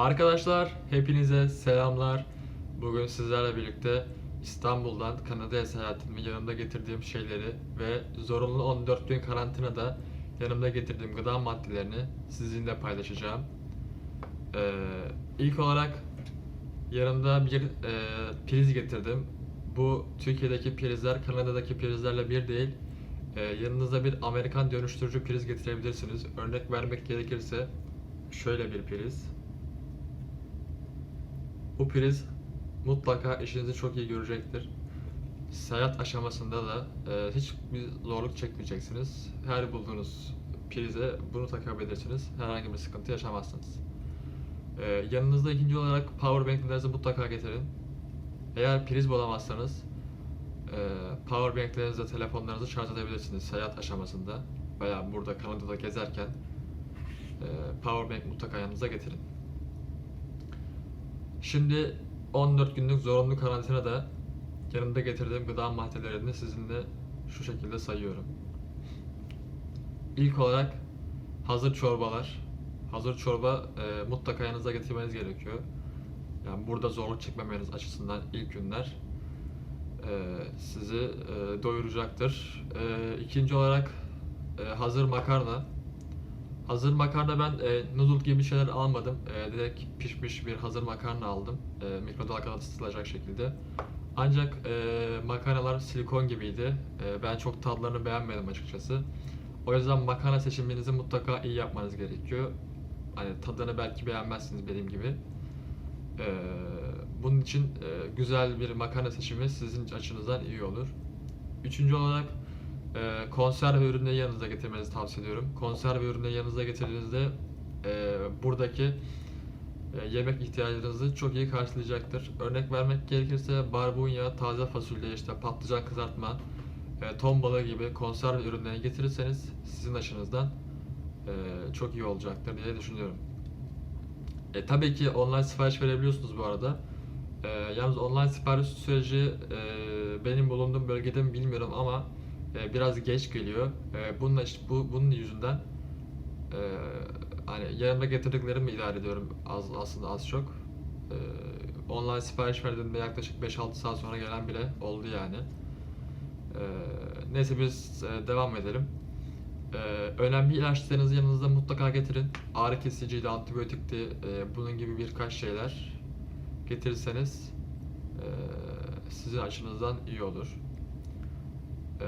Arkadaşlar hepinize selamlar. Bugün sizlerle birlikte İstanbul'dan Kanada'ya seyahatimi yanımda getirdiğim şeyleri ve zorunlu 14 gün karantinada yanımda getirdiğim gıda maddelerini sizinle paylaşacağım. Ee, ilk olarak yanımda bir e, priz getirdim. Bu Türkiye'deki prizler Kanada'daki prizlerle bir değil. Ee, yanınıza bir Amerikan dönüştürücü priz getirebilirsiniz. Örnek vermek gerekirse şöyle bir priz. Bu priz mutlaka işinizi çok iyi görecektir. Seyahat aşamasında da e, hiçbir zorluk çekmeyeceksiniz. Her bulduğunuz prize bunu takabilirsiniz. Herhangi bir sıkıntı yaşamazsınız. E, yanınızda ikinci olarak power banklerinizi mutlaka getirin. Eğer priz bulamazsanız e, power banklerinizle telefonlarınızı şarj edebilirsiniz seyahat aşamasında veya burada Kanada'da gezerken e, power bank mutlaka yanınıza getirin. Şimdi 14 günlük zorunlu karantinada yanımda getirdiğim gıda maddelerini sizinle şu şekilde sayıyorum. İlk olarak hazır çorbalar. Hazır çorba e, mutlaka yanınıza getirmeniz gerekiyor. Yani burada zorluk çekmemeniz açısından ilk günler e, sizi e, doyuracaktır. E, ikinci olarak e, hazır makarna. Hazır makarna ben e, noodle gibi şeyler almadım. E, direkt pişmiş bir hazır makarna aldım. E, mikrodalgada ısıtılacak şekilde. Ancak e, makarnalar silikon gibiydi. E, ben çok tadlarını beğenmedim açıkçası. O yüzden makarna seçiminizi mutlaka iyi yapmanız gerekiyor. Hani tadını belki beğenmezsiniz benim gibi. E, bunun için e, güzel bir makarna seçimi sizin açınızdan iyi olur. Üçüncü olarak e, konserve ürünleri yanınıza getirmenizi tavsiye ediyorum. Konserve ürünleri yanınıza getirdiğinizde e, buradaki e, yemek ihtiyacınızı çok iyi karşılayacaktır. Örnek vermek gerekirse barbunya, taze fasulye, işte patlıcan kızartma, e, ton balığı gibi konserve ürünlerini getirirseniz sizin açınızdan e, çok iyi olacaktır diye düşünüyorum. E, tabii ki online sipariş verebiliyorsunuz bu arada. E, yalnız online sipariş süreci e, benim bulunduğum bölgede mi bilmiyorum ama e, biraz geç geliyor. E, bunun işte bu bunun yüzünden e, hani yanıma getirdiklerimi idare ediyorum az aslında az çok. E, online sipariş verdiğimde yaklaşık 5-6 saat sonra gelen bile oldu yani. E, neyse biz e, devam edelim. E, önemli ilaçlarınızı yanınızda mutlaka getirin. Ağrı kesiciydi, antibiyotikti, e, bunun gibi birkaç şeyler getirirseniz e, sizin açınızdan iyi olur. Ee,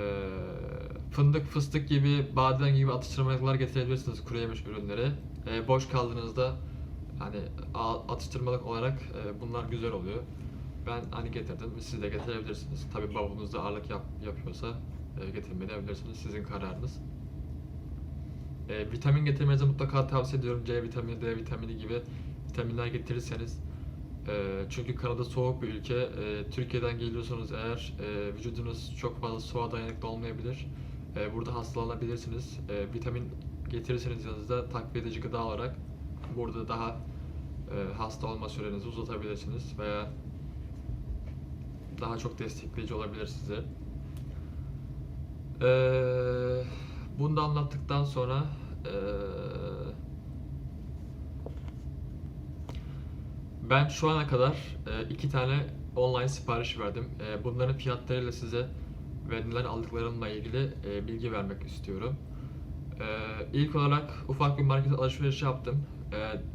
fındık, fıstık gibi, badem gibi atıştırmalıklar getirebilirsiniz kuru yemiş ürünleri. Ee, boş kaldığınızda hani atıştırmalık olarak e, bunlar güzel oluyor. Ben hani getirdim, siz de getirebilirsiniz. Tabi bavulunuzda ağırlık yap, yapıyorsa e, getirmeyebilirsiniz, sizin kararınız. E, vitamin getirmenizi mutlaka tavsiye ediyorum. C vitamini, D vitamini gibi vitaminler getirirseniz e, çünkü Kanada soğuk bir ülke. E, Türkiye'den geliyorsanız eğer e, vücudunuz çok fazla soğuğa dayanıklı olmayabilir. E, burada hastalanabilirsiniz. Vitamin getirirseniz yanınızda takviye edici gıda olarak burada daha e, hasta olma sürenizi uzatabilirsiniz veya daha çok destekleyici olabilir size. Bunu da anlattıktan sonra e, Ben şu ana kadar e, iki tane online sipariş verdim. E, bunların fiyatlarıyla size ve aldıklarımla ilgili e, bilgi vermek istiyorum. İlk olarak ufak bir market alışverişi yaptım.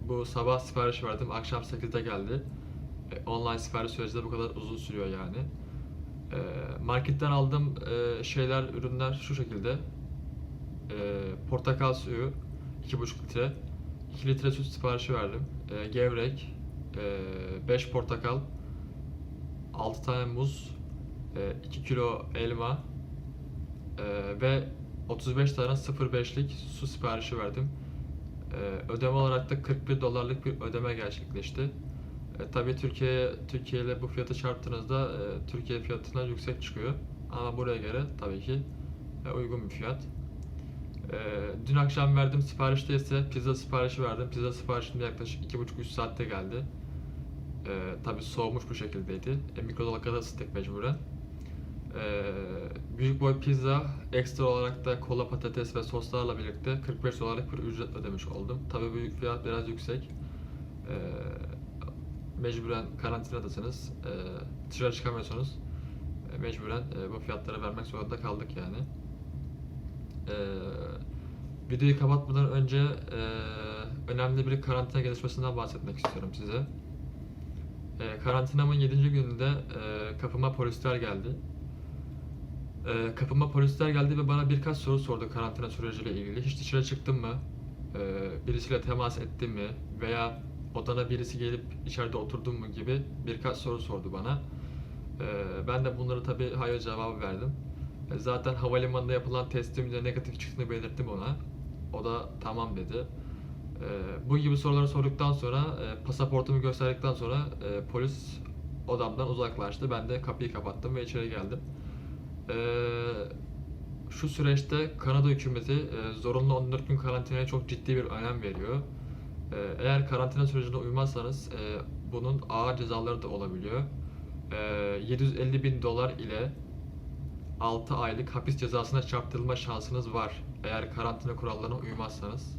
Bu sabah sipariş verdim, akşam 8'de geldi. Online sipariş süreci de bu kadar uzun sürüyor yani. Marketten aldığım şeyler, ürünler şu şekilde. Portakal suyu 2,5 litre. 2 litre süt siparişi verdim. Gevrek, 5 portakal, 6 tane muz, 2 kilo elma e, ve 35 tane 0.5'lik su siparişi verdim. E, ödeme olarak da 41 dolarlık bir ödeme gerçekleşti. E, tabii Türkiye Türkiye ile bu fiyatı çarptığınızda e, Türkiye fiyatından yüksek çıkıyor. Ama buraya göre tabii ki e, uygun bir fiyat. E, dün akşam verdim siparişte ise pizza siparişi verdim. Pizza siparişim yaklaşık 2,5-3 saatte geldi. E, tabii soğumuş bu şekildeydi. E, mikrodalgada ısıttık mecburen. E, büyük boy pizza ekstra olarak da kola patates ve soslarla birlikte 45 dolarlık bir ücret ödemiş oldum. Tabii büyük fiyat biraz yüksek. E, mecburen karantinadasınız. E, dışarı çıkamıyorsunuz. E, mecburen e, bu fiyatları vermek zorunda kaldık yani. E, videoyu kapatmadan önce e, önemli bir karantina gelişmesinden bahsetmek istiyorum size. E, karantinamın 7. gününde e, kapıma polisler geldi. E, kapıma polisler geldi ve bana birkaç soru sordu karantina süreciyle ilgili. Hiç dışarı çıktın mı? E, birisiyle temas ettin mi? Veya odana birisi gelip içeride oturdun mu gibi birkaç soru sordu bana. E, ben de bunları tabii hayır cevabı verdim. E, zaten havalimanında yapılan testimde negatif çıktığını belirttim ona. O da tamam dedi. Ee, bu gibi soruları sorduktan sonra, e, pasaportumu gösterdikten sonra e, polis odamdan uzaklaştı. Ben de kapıyı kapattım ve içeri geldim. Ee, şu süreçte Kanada hükümeti e, zorunlu 14 gün karantinaya çok ciddi bir önem veriyor. Ee, eğer karantina sürecine uymazsanız e, bunun ağır cezaları da olabiliyor. Ee, 750 bin dolar ile 6 aylık hapis cezasına çarptırılma şansınız var eğer karantina kurallarına uymazsanız.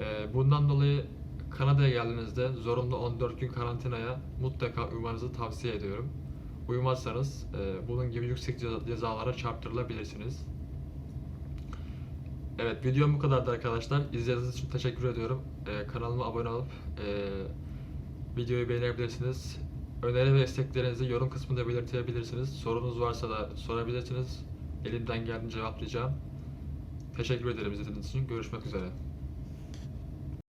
Ee, Bundan dolayı Kanada'ya geldiğinizde zorunlu 14 gün karantinaya mutlaka uymanızı tavsiye ediyorum. Uymazsanız e, bunun gibi yüksek ceza- cezalara çarptırılabilirsiniz. Evet videom bu kadardı arkadaşlar. İzlediğiniz için teşekkür ediyorum. Ee, kanalıma abone olup e, videoyu beğenebilirsiniz. Öneri ve isteklerinizi yorum kısmında belirtebilirsiniz. Sorunuz varsa da sorabilirsiniz. Elimden geldiğince cevaplayacağım. Teşekkür ederim izlediğiniz için. Görüşmek üzere.